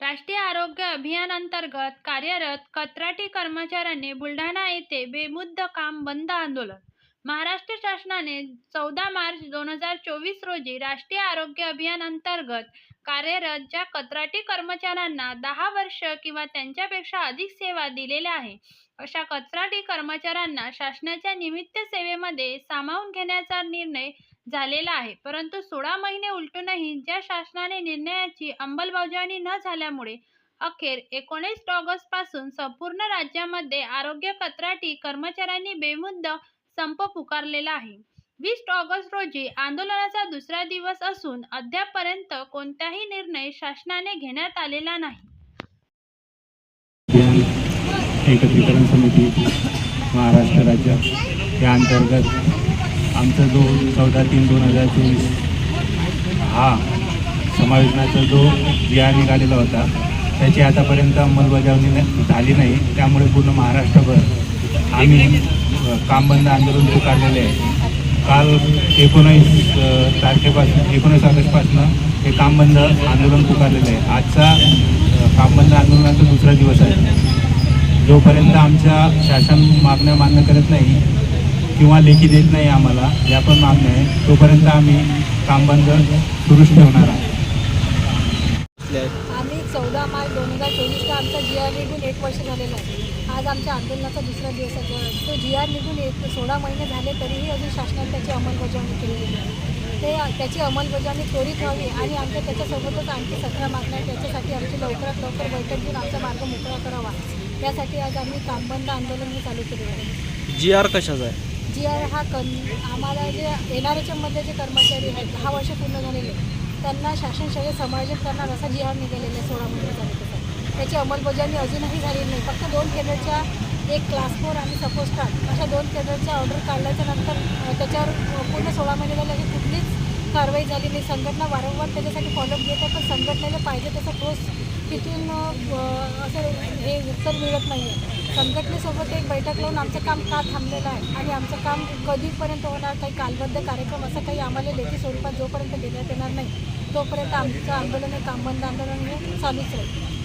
राष्ट्रीय आरोग्य अभियानांतर्गत कार्यरत कत्राटी कर्मचाऱ्यांनी बुलढाणा येथे बेमुद्द काम बंद आंदोलन. महाराष्ट्र शासनाने चौदा मार्च दोन हजार चोवीस रोजी राष्ट्रीय आरोग्य अभियानांतर्गत कार्यरत ज्या कत्राटी कर्मचाऱ्यांना दहा वर्ष किंवा त्यांच्यापेक्षा अधिक सेवा दिलेल्या आहे अशा कत्राटी कर्मचाऱ्यांना शासनाच्या निमित्त सेवेमध्ये सामावून घेण्याचा निर्णय झालेला आहे. परंतु सोळा महिने उलटूनही ज्या शासनाने निर्णयाची अंमलबजावणी न झाल्यामुळे अखेर एकोणीस ऑगस्टपासून संपूर्ण राज्यामध्ये आरोग्य कत्राटी कर्मचाऱ्यांनी बेमुद्द संप पुकारलेला आहे. वीस ऑगस्ट रोजी आंदोलनाचा दुसरा दिवस असून अद्यापपर्यंत कोणताही निर्णय शासनाने घेण्यात आलेला नाही. एकत्रीकरण समिती महाराष्ट्र राज्य या अंतर्गत आमचा जो चौदा तीन दोन हजार चोवीस हा समायोजनाचा जो जी निघालेला होता त्याची आतापर्यंत अंमलबजावणी झाली नाही. त्यामुळे पूर्ण महाराष्ट्रभर आम्ही काम बंद आंदोलन पुकारलेले आहे. काल एकोणीस तारखेपासून एकोणीस ऑगस्टपासून हे काम बंद आंदोलन पुकारलेलं आहे. आजचा काम बंद आंदोलनाचा दुसरा दिवस आहे. जोपर्यंत आमच्या शासन मागण्या मान्य करत नाही किंवा लेखी देत नाही आम्हाला या पण मागण्या आहे तोपर्यंत आम्ही काम बंद सुरूच ठेवणार आहे आम्ही चौदा मार्च दोन हजार चोवीसला आमचा जी आर निघून एक वर्ष झालेलं आहे आज आमच्या आंदोलनाचा दुसरा दिवस आहे. तो जी आर निघून एक सोळा महिने झाले तरीही अजून शासनाने त्याची अंमलबजावणी केलेली आहे ते त्याची अंमलबजावणी त्वरित व्हावी आणि आमच्या त्याच्यासोबतच आणखी सतरा मागण्या त्याच्यासाठी आमची लवकरात लवकर बैठक घेऊन आमचा मार्ग मोकळा करावा. यासाठी आज आम्ही कामबंद आंदोलन हे चालू केलेलं आहे. जी आर कशाचा आहे? जी आर हा कन आम्हाला जे एन आर एचमध्ये जे कर्मचारी आहेत दहा वर्ष पूर्ण झालेले त्यांना शासन सेवेत समायोजित करणार असा जी आर निघालेला आहे सोळा महिने झाले त्याचा अंमलबजावणी अजूनही झालेली नाही. फक्त दोन केंद्राच्या एक क्लास फोर आणि सपोज स्टार्ट अशा दोन केंद्राच्या ऑर्डर काढल्याच्या नंतर अ, त्याच्यावर पूर्ण सोळा महिने झाले अशी कुठलीच कारवाई झाली नाही. संघटना वारंवार त्याच्यासाठी फॉलोअप घेत आहे पण संघटनेला पाहिजे तसं ठोस तिथून असं हे उत्तर मिळत नाही आहे संघटनेसोबत एक बैठक लावून आमचं काम का थांबलेलं आहे? आणि आमचं काम कधीपर्यंत होणार? काही कालबद्ध कार्यक्रम असं काही आम्हाला लेखी स्वरूपात जोपर्यंत देण्यात येणार नाही तोपर्यंत आमचं आंदोलन हे कामबंद आंदोलन हे चालूच राहील.